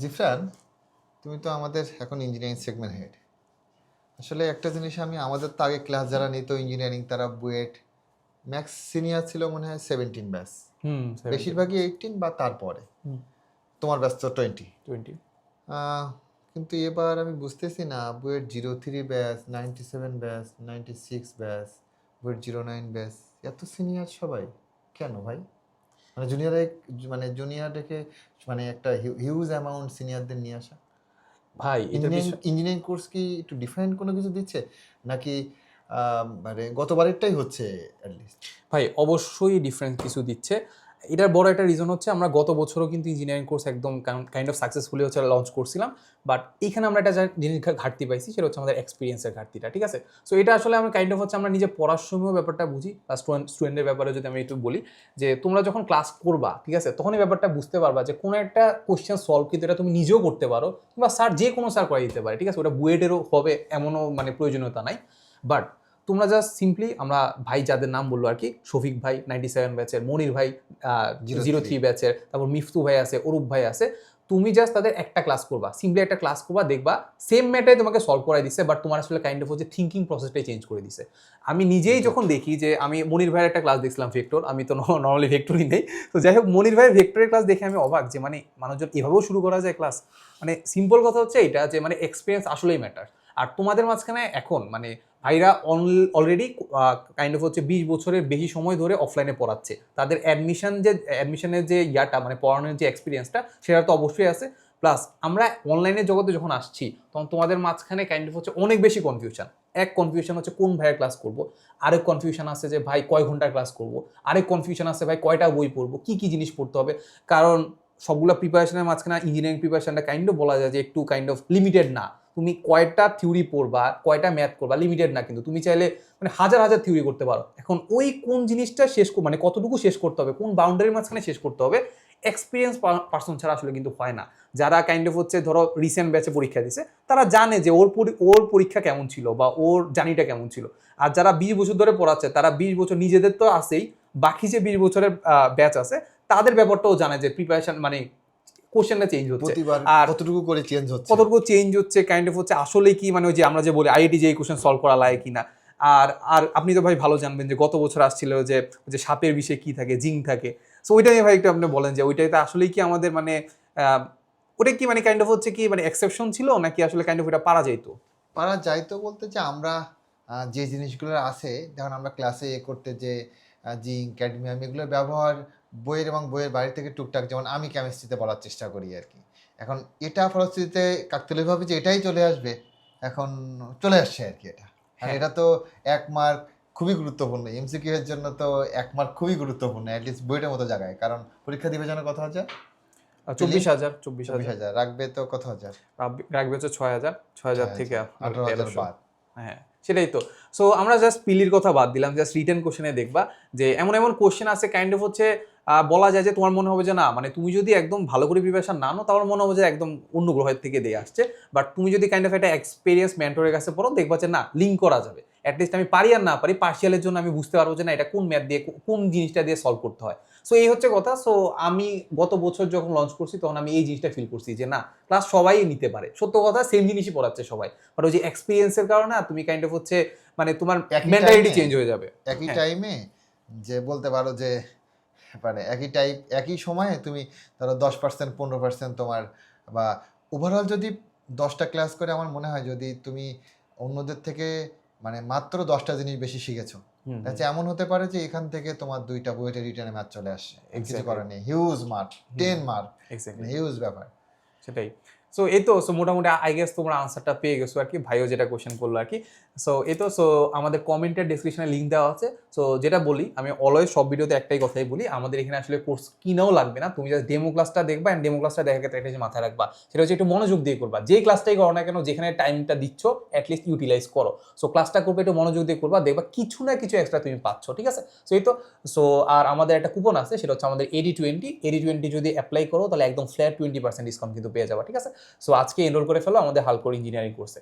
জিফরান তুমি তো আমাদের এখন ইঞ্জিনিয়ারিং সেগমেন্ট হেড আসলে একটা জিনিস আমি আমাদের তো আগে ক্লাস যারা নিত ইঞ্জিনিয়ারিং তারা বুয়েট ম্যাক্স সিনিয়র ছিল মনে হয় সেভেন্টিন ব্যাস হুম বেশিরভাগই এইটিন বা তারপরে। তোমার ব্যাস তো টোয়েন্টি টোয়েন্টি কিন্তু এবার আমি বুঝতেছি না BUET zero three batch ninety seven batch ninety six batch BUET zero nine ব্যাস এত সিনিয়র সবাই। কেন ভাই? মানে জুনিয়র মানে জুনিয়র রেখে মানে একটা হিউজ অ্যামাউন্ট সিনিয়রদের নিয়ে আসা। ভাই এটা ইঞ্জিনিয়ারিং কোর্স কি একটু ডিফারেন্ট কোনো কিছু দিচ্ছে? নাকি মানে গতবারেরটাই হচ্ছে অ্যাটলিস্ট ভাই অবশ্যই ডিফারেন্স কিছু দিচ্ছে। এটার বড় একটা রিজন হচ্ছে আমরা গত বছরও কিন্তু ইঞ্জিনিয়ারিং কোর্স একদম কাইন্ড অফ সাকসেসফুলি হচ্ছে লঞ্চ করছিলাম বাট এখানে আমরা একটা জিনিস ঘাটতি পাইছি, সেটা হচ্ছে আমাদের এক্সপিরিয়েন্সের ঘাটতিটা, ঠিক আছে? সো এটা আসলে আমরা কাইন্ড অফ হচ্ছে আমরা নিজে পড়ার সময়ও ব্যাপারটা বুঝি, বা স্টুডেন্টের ব্যাপারে যদি আমি একটু বলি, যে তোমরা যখন ক্লাস করবা, ঠিক আছে তখন এই ব্যাপারটা বুঝতে পারবা যে কোনো একটা কোশ্চেন সলভ কিন্তু এটা তুমি নিজেও করতে পারো, কিংবা স্যার যে কোনো স্যার করাই দিতে পারে, ঠিক আছে? ওটা বুয়েটেরও হবে, এমনও মানে প্রয়োজনীয়তা নাই বাট তোমরা জাস্ট সিম্পলি আমরা ভাই যাদের নাম বলল আর কি শফিক ভাই নাইনটি সেভেন ব্যাচের মনির ভাই জিরো থ্রি ব্যাচের তারপর মিফতু ভাই আছে অরূপ ভাই আছে তুমি জাস্ট তাদের একটা ক্লাস করবা সিম্পলি একটা ক্লাস করবা দেখবা সেম ম্যাটাই তোমাকে সলভ করাই দিচ্ছে বাট তোমার আসলে কাইন্ড অফ হচ্ছে থিঙ্কিং প্রসেসটাই চেঞ্জ করে দিছে আমি নিজেই যখন দেখি যে আমি মনির ভাইয়ের একটা ক্লাস দেখছিলাম ভেক্টর আমি তো নর্মালি ভেক্টরই নেই। তো যাই হোক মনির ভাইয়ের ভেক্টরের ক্লাস দেখে আমি অবাক যে মানে মানুষজন এভাবেও শুরু করা যায় ক্লাস মানে সিম্পল কথা হচ্ছে এটা যে মানে এক্সপিরিয়েন্স আসলেই ম্যাটার আর তোমাদের মাঝখানে এখন মানে ভাইরা অলরেডি কাইন্ড অফ হচ্ছে বিশ বছরের বেশি সময় ধরে অফলাইনে পড়াচ্ছে। তাদের অ্যাডমিশন যে অ্যাডমিশনের যে ইয়াটা মানে পড়ানোর যে এক্সপিরিয়েন্সটা সেটা তো অবশ্যই আছে। প্লাস আমরা অনলাইনের জগতে যখন আসছি, তখন তোমাদের মাঝখানে কাইন্ড অফ হচ্ছে অনেক বেশি কনফিউশন এক কনফিউশন হচ্ছে কোন ভাইয়ের ক্লাস করব? আরেক কনফিউশন আছে যে, ভাই, কয় ঘণ্টার ক্লাস করব? আরেক কনফিউশন আছে, ভাই, কয়টা বই পড়ব? কি কি জিনিস পড়তে হবে? কারণ সবগুলো প্রিপারেশনের মাঝখানে ইঞ্জিনিয়ারিং প্রিপারেশনটা কাইন্ড অফ বলা যায় যে, একটু কাইন্ড অফ লিমিটেড না। তুমি কয়টা থিওরি পড়বা, কয়টা ম্যাথ করবা লিমিটেড না কিন্তু, তুমি চাইলে মানে হাজার হাজার থিওরি করতে পারো। এখন ওই কোন জিনিসটা শেষ মানে কতটুকু শেষ করতে হবে, কোন বাউন্ডারির মাঝখানে শেষ করতে হবে এক্সপিরিয়েন্স পার্সন ছাড়া আসলে কিন্তু হয় না। যারা কাইন্ড অফ হচ্ছে ধরো রিসেন্ট ব্যাচে পরীক্ষা দিছে, তারা জানে যে ওর ওর পরীক্ষা কেমন ছিল বা ওর জার্নিটা কেমন ছিল। আর যারা বিশ বছর ধরে পড়াচ্ছে, তারা বিশ বছর নিজেদের তো আছেই, বাকি যে বিশ বছরের ব্যাচ আছে, তাদের ব্যাপারটাও জানে যে প্রিপারেশন মানে কোশ্চেনটা চেঞ্জ হচ্ছে। আর- কতটুকু করে চেঞ্জ হচ্ছে? কতটুকু চেঞ্জ হচ্ছে কাইন্ড অফ হচ্ছে আসলে কি মানে ওই যে আমরা যে বলি আইআইটি যে এই কোশ্চেন সলভ করা লাগে কিনা। আর আর আপনি তো ভাই ভালো জানবেন যে গত বছর আসছিল যে যে সাপের বিষয়ে কি থাকে জিং থাকে। সো ওইটা নিয়ে ভাই একটু আপনি বলেন যে ওইটাই তো আসলেই কি আমাদের মানে ওটা কি মানে কাইন্ড অফ হচ্ছে কি মানে এক্সেপশন ছিল নাকি আসলে কাইন্ড অফ এটা পারা যাইতো? পারা যাইতো বলতে যে আমরা যে জিনিসগুলো আছে যেমন আমরা ক্লাসে এ করতে যে জিঙ্ক ক্যাডমিয়াম এগুলোর ব্যবহার বইয়ের এবং বইয়ের বাড়ি থেকে টুকটাক যেমন আমি কেমিস্ট্রিতে বলার চেষ্টা করি আর কি। এখন এটা ফলশ্রুতিতে কাকতলীয়ভাবে যে এটাই চলে আসবে এখন চলে আসছে আর কি এটা। আর হ্যাঁ। এটা তো এক মার্ক খুবই গুরুত্বপূর্ণ। এমসিকিউ এর জন্য তো এক মার্ক খুবই গুরুত্বপূর্ণ অ্যাটলিস্ট বইটার মতো জায়গায়। কারণ পরীক্ষা দিবে যেন কত হাজার? চব্বিশ হাজার চব্বিশ হাজার। রাখবে তো কত হাজার? রাখবে- রাখবে হচ্ছে ছয় হাজার ছয় হাজার থেকে আঠারো হাজার বাদ। হ্যাঁ। সেটাই তো। সো আমরা জাস্ট পিলির কথা বাদ দিলাম জাস্ট রিটেন কোশ্চেনে দেখবা যে এমন এমন কোশ্চেন আছে কাইন্ড অফ হচ্ছে বলা যায় যে তোমার মনে হবে যে না মানে তুমি যদি একদম ভালো করে প্রিপারেশন না নাও, তাহলে মনে হবে যে একদম অন্য গ্রহের থেকে দিয়ে আসছে। বাট তুমি যদি কাইন্ড অফ একটা এক্সপিরিয়েন্স মেন্টরের কাছে পড়ো, দেখবা যে না লিঙ্ক করা যাবে। অ্যাটলিস্ট আমি পারি আর না পারি পার্সিয়ালের জন্য আমি বুঝতে পারব যে না, এটা কোন ম্যাথ দিয়ে কোন জিনিসটা দিয়ে সলভ করতে হয়। সো এই হচ্ছে কথা। সো আমি গত বছর যখন লঞ্চ করছি, তখন আমি এই জিনিসটা ফিল করছি যে না ক্লাস সবাই নিতে পারে। সত্য কথা সেম জিনিসই পড়াচ্ছে সবাই। বাট ওই যে এক্সপিরিয়েন্সের কারণে তুমি কাইন্ড অফ হচ্ছে মানে তোমার মেন্টালিটি চেঞ্জ হয়ে যাবে। একই হ্যাঁ। টাইমে যে বলতে পারো যে মানে একই টাইপ একই সময়ে তুমি ধরো দশ পার্সেন্ট পনেরো পার্সেন্ট তোমার বা ওভারঅল যদি দশটা ক্লাস করে আমার মনে হয় যদি তুমি অন্যদের থেকে মানে মাত্র দশটা জিনিস বেশি শিখেছো। আচ্ছা এমন হতে পারে যে এখান থেকে তোমার দুইটা বইটা রিটার্নে ম্যাচ চলে আসছে। কিছু. করার নেই। Huge mark ten mark huge ব্যাপার। সেটাই। সো এই তো সো মোটামুটি আই গেস তোমরা আনসারটা পেয়ে গেছো আর কি ভাইও যেটা কোশ্চেন করল আর কি সো এই তো সো আমাদের কমেন্টের ডিসক্রিপশনে লিঙ্ক দেওয়া আছে। সো যেটা বলি, আমি অলওয়েজ সব ভিডিওতে একটাই কথাই বলি, আমাদের এখানে আসলে কোর্স কিনাও লাগবে না। তুমি জাস্ট ডেমো ক্লাসটা দেখবা অ্যান্ড ডেমো ক্লাসটা দেখার ক্ষেত্রে একটা মাথায় রাখবা। সেটা হচ্ছে একটু মনোযোগ দিয়ে করবা। যে ক্লাসটাই করো না কেন, যেখানে টাইমটা দিচ্ছ অ্যাটলিস্ট ইউটিলাইজ করো। সো ক্লাসটা করবে একটু মনোযোগ দিয়ে করবা, দেখবা কিছু না কিছু এক্সট্রা তুমি পাচ্ছ, ঠিক আছে? সো এই তো সো আর আমাদের একটা কুপন আছে, সেটা হচ্ছে আমাদের এডি টোয়েন্টি এডি টোয়েন্টি যদি অ্যাপ্লাই করো, তাহলে একদম ফ্ল্যাট টোয়েন্টি পার্সেন্ট ডিসকাউন্ট কিন্তু পেয়ে যাবা, ঠিক আছে? সো আজকে এনরোল করে ফেলো আমাদের হালকোর ইঞ্জিনিয়ারিং কোর্সে